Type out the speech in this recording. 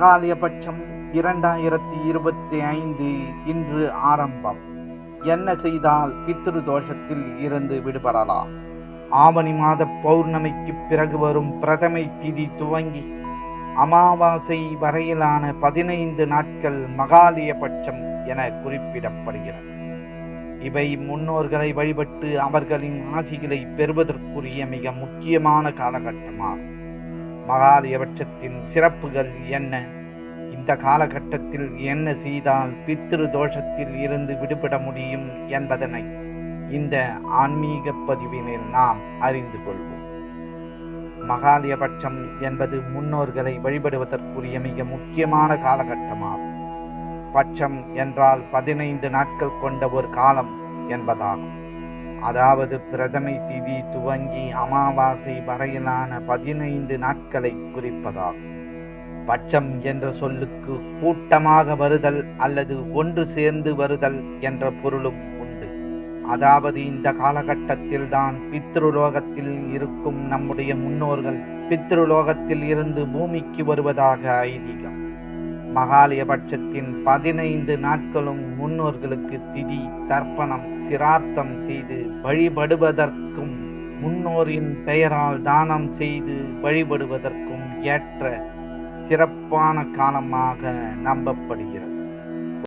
மகாலயபட்சம் இரண்டாயிரத்தி இருபத்தி ஐந்து இன்று ஆரம்பம். என்ன செய்தால் பித்ரு தோஷத்தில் இருந்து விடுபடலாம்? ஆவணி மாத பௌர்ணமிக்கு பிறகு வரும் பிரதமை திதி துவங்கி அமாவாசை வரையிலான பதினைந்து நாட்கள் மகாலயபட்சம் என குறிப்பிடப்படுகிறது. இவை முன்னோர்களை வழிபட்டு அவர்களின் ஆசிகளை பெறுவதற்குரிய மிக முக்கியமான காலகட்டமாகும். மகாலயபட்சத்தின் சிறப்புகள் என்ன? இந்த காலகட்டத்தில் என்ன செய்தால் பித்ரு தோஷத்தில் இருந்து விடுபட முடியும் என்பதனை இந்த ஆன்மீக பதிவினில் நாம் அறிந்து கொள்வோம். மகாலயபட்சம் என்பது முன்னோர்களை வழிபடுவதற்குரிய மிக முக்கியமான காலகட்டமாகும். பட்சம் என்றால் பதினைந்து நாட்கள் கொண்ட ஒரு காலம் என்பதாகும். அதாவது பிரதமை திதி துவங்கி அமாவாசை வரையிலான பதினைந்து நாட்களை குறிப்பதாகும். பட்சம் என்ற சொல்லுக்கு கூட்டமாக வருதல் அல்லது ஒன்று சேர்ந்து வருதல் என்ற பொருளும் உண்டு. அதாவது இந்த காலகட்டத்தில் தான் பித்ருலோகத்தில் இருக்கும் நம்முடைய முன்னோர்கள் பித்ருலோகத்தில் இருந்து பூமிக்கு வருவதாக ஐதீகம். மகாலயபட்சத்தின் பதினைந்து நாட்களும் முன்னோர்களுக்கு திதி தர்ப்பணம் சிரார்த்தம் செய்து வழிபடுவதற்கும் முன்னோரின் பெயரால் தானம் செய்து வழிபடுவதற்கும் ஏற்ற சிறப்பான காலமாக நம்பப்படுகிறது.